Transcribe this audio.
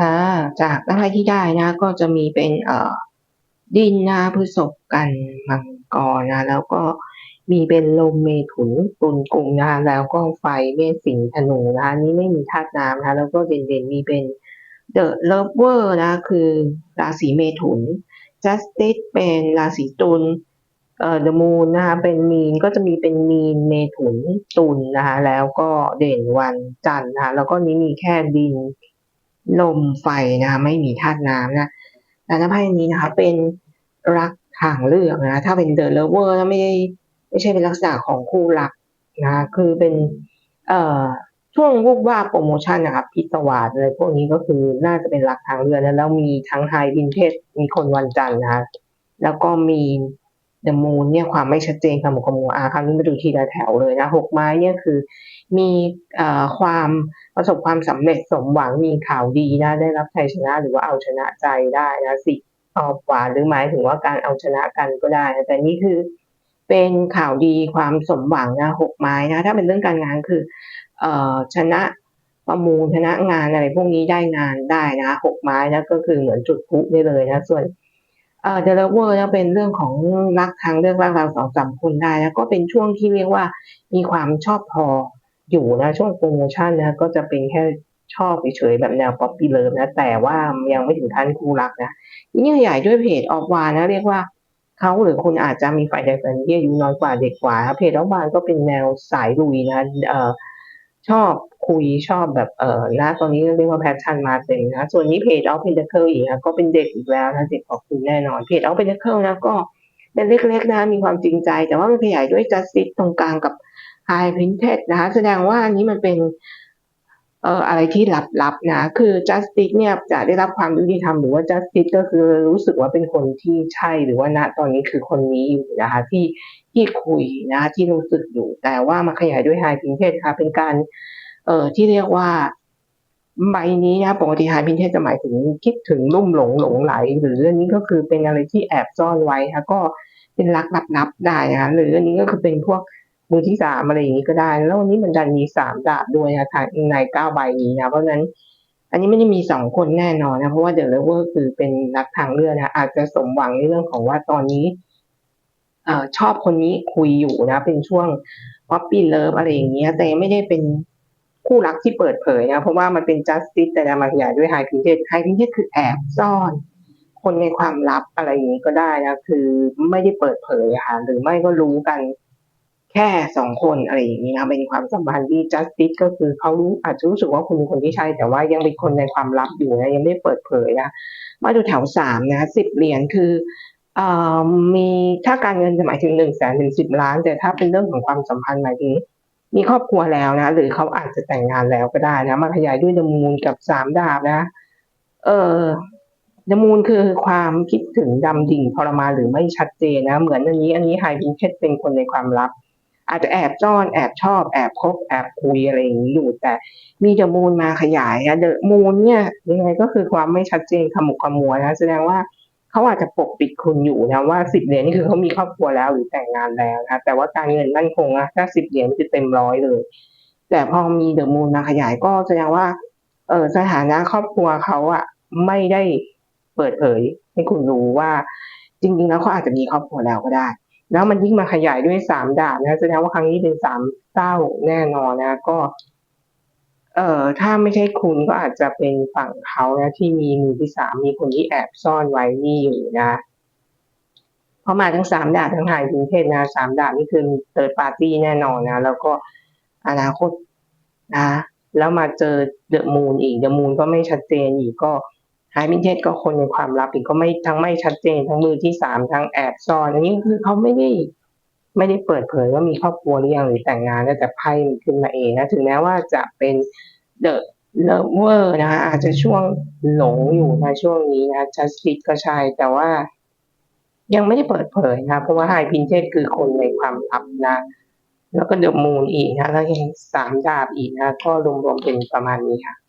ค่ะจากไพ่ที่ได้นะ ก็จะมีเป็นเอ่อดินนะพฤษภกันมังกรนะ แล้วก็มีเป็นลมเมถุนตุลกุมนะแล้วก็ไฟเมษสิงธนูนะคะนี้ไม่มีธาตุน้ำนะคะแล้วก็เด่นๆมีเป็น The Lover นะคือราศีเมถุน Justice เป็นราศีตุลเอ่อ The Moon นะคะเป็นมีนก็จะมีเป็นมีนเมถุนตุลนะคะแล้วก็เด่นวันจันทร์นะคะแล้วก็นี้มีแค่ดิน ลมไฟนะคะไม่มีธาตุน้ำนะแล้วไพ่นี้นะคะเป็นรักทางเลือกนะถ้าเป็น The Lover แล้วไม่ได้ไม่ใช่เป็นลักษณะของคู่รักนะคะคือเป็นเอ่อช่วงวูบวาโพรโมชั่นนะคะพิศวาสอะไรพวกนี้ก็คือน่าจะเป็นรักทางเลือกนะแล้วมีทั้ง High Vintage มีคนวันจันทร์นะคะแล้วก็มี The Moon เนี่ยความไม่ชัดเจนขมุกขมัวอ่าคราวนี้มาดูทีละแถวเลยนะ6ไม้เนี่ยคือมีอความประสบความสำเร็จสมหวังมีข่าวดีนะได้รับชัยชนะหรือว่าเอาชนะใจได้นะ10 of หวานหรือหมายถึงว่าการเอาชนะกันก็ได้นะแต่นี่คือเป็นข่าวดีความสมหวังนะ6ไม้นะถ้าเป็นเรื่องการงานคือเอ่อชนะประมูลชนะงานอะไรพวกนี้ได้งานได้นะ6ไม้นะก็คือเหมือนจุดพุได้เลยนะส่วน เอ่อ The Lover นะเป็นเรื่องของรักทางเลือกรักเรา2-3คนได้นะก็เป็นช่วงที่เรียกว่ามีความชอบพออยู่นะช่วงโพรโมชั่นนะก็จะเป็นแค่ชอบเฉยๆแบบแนว Puppy Love นะแต่ว่ายังไม่ถึงขั้นคู่รักนะยิ่งขยายด้วยเพจ of หวานนะเรียกว่าเขาหรือคุณอาจจะมีฝ่ายใดฝ่ายหนึ่งที่อายุน้อยกว่าเด็กกว่าเพจ of หวานก็เป็นแนวสายลุยนะเอ่อ ชอบคุยชอบแบบเอ่อณตอนนี้เรียกว่าแพชชั่นมาเต็มนะ ส่วนนี้เพจ of Pentacle อีกนะก็เป็นเด็กอีกแล้วนะเด็กขอบคุณแน่นอนเพจ of Pentacle นะก็เป็นเล็กๆนะมีความจริงใจ แต่ว่ามันขยายด้วยจัสติสตรงกลางกับไฮพินเทสนะคะแสดงว่าอันนี้มันเป็น เอ่ออะไรที่ลับๆนะ คือ Justice เนี่ยจะได้รับความยุติธรรมหรือว่า Justice ก็คือรู้สึกว่าเป็นคนที่ใช่หรือว่าณตอนนี้คือคนนี้อยู่นะคะที่ที่คุยนะที่รู้สึกอยู่ แต่ว่ามาขยายด้วย High Vintage ค่ะเป็นการเอ่อที่เรียกว่าใบนี้นะปกติ High Vintage จะหมายถึงคิดถึงลุ่มหลงหลงใหล หรืออันนี้ก็คือเป็นอะไรที่แอบซ่อนไว้ค่ะก็เป็นรักลับๆได้นะคะหรืออันนี้ก็คือเป็นพวก มือที่3อะไรอย่างงี้ก็ได้ แล้ววันนี้มันดันมี3ดาบด้วยนะทางใน9ใบนี้นะ เพราะนั้น อันนี้ไม่ได้มี2คนแน่นอนนะ เพราะว่า The Lover คือเป็นรักทางเลือกนะ อาจจะสมหวังในเรื่องของว่าตอนนี้เอชอบคนนี้คุยอยู่นะ เป็นช่วง Puppy Love อะไรอย่างเงี้ย แต่ยังไม่ได้เป็นคู่รักที่เปิดเผยนะ เพราะว่ามันเป็น Justice แต่ดันมาขยายด้วย High Vintage High Vintage คือแอบซ่อน คนในความลับอะไรอย่างงี้ก็ได้นะ คือไม่ได้เปิดเผยค่ะหรือไม่ก็รู้กัน แค่2คนอะไรอย่างงี้นะเป็นความสัมพันธ์ที่ Justice ก็คือเขารู้อาจจะรู้สึกว่าคุณเป็นคนที่ใช่ แต่ว่ายังเป็นคนในความลับอยู่นะยังไม่เปิดเผยนะมาดูแถว3นะ10เหรียญคือมีถ้าการเงินจะหมายถึง100,000ถึง10ล้าน แต่ถ้าเป็นเรื่องของความสัมพันธ์หมายถึงมีครอบครัวแล้วนะ หรือเขาอาจจะแต่งงานแล้วก็ได้นะมาขยายด้วย The Moon กับ3ดาบนะ เอ่อ The Moon คือความคิดถึงดำดิ่งทรมานหรือไม่ชัดเจนนะ เหมือนอันนี้ อันนี้ High Vintage เป็นคนในความลับ อาจจะแอบซ่อนแอบชอบแอบคบแอบคุยอะไรอย่างงี้อยู่แต่มี The Moon มาขยายนะ The Moon เนี่ยยังไงก็คือความไม่ชัดเจนขมุกขมัวนะแสดงว่าเขาอาจจะปกปิดคุณอยู่นะว่า10เหรียญนี่คือเขามีครอบครัวแล้วหรือแต่งงานแล้วนะแต่ว่าการเงินมั่นคงนะถ้า10เหรียญคือเต็มร้อยเลย แต่พอมี The Moon มาขยายก็แสดงว่าเออสถานะครอบครัวเขาอะไม่ได้เปิดเผยให้คุณรู้ว่า จริงๆแล้วเขาอาจจะมีครอบครัวแล้วก็ได้ แล้วมันยิ่งมาขยายด้วย3ดาบนะแสดงว่าครั้งนี้เป็น3เศร้าแน่นอนนะก็ เอ่อถ้าไม่ใช่คุณก็อาจจะเป็นฝั่งเขานะที่มีมือที่3มีคนที่แอบซ่อนไว้นี่อยู่นะพราะมาทั้ง3ดาบทั้ง High Vintage นะ3ดาบนี่คือมี Third Party แน่นอนนะ แล้วก็อนาคตนะ แล้วมาเจอ The Moon อีก The Moon ก็ไม่ชัดเจนอีกก็ High Vintage ก็คนในความลับอีกก็ไม่ทั้งไม่ชัดเจนทั้งมือที่3ทั้งแอบซ่อนอันนี้คือเขาไม่ได้ไม่ได้เปิดเผยว่ามีครอบครัวหรือยังหรือแต่งงานแต่ไพ่มันขึ้นมาเองนะถึงแม้ว่าจะเป็น The Lover นะคะอาจจะช่วงหลงอยู่นะช่วงนี้นะ Justice ก็ใช่แต่ว่า ยังไม่ได้เปิดเผยนะเพราะว่า High Vintage คือคนในความลับนะ แล้วก็ The Moon อีกนะแล้วยัง3ดาบอีกนะก็รวมๆเป็นประมาณนี้ค่ะ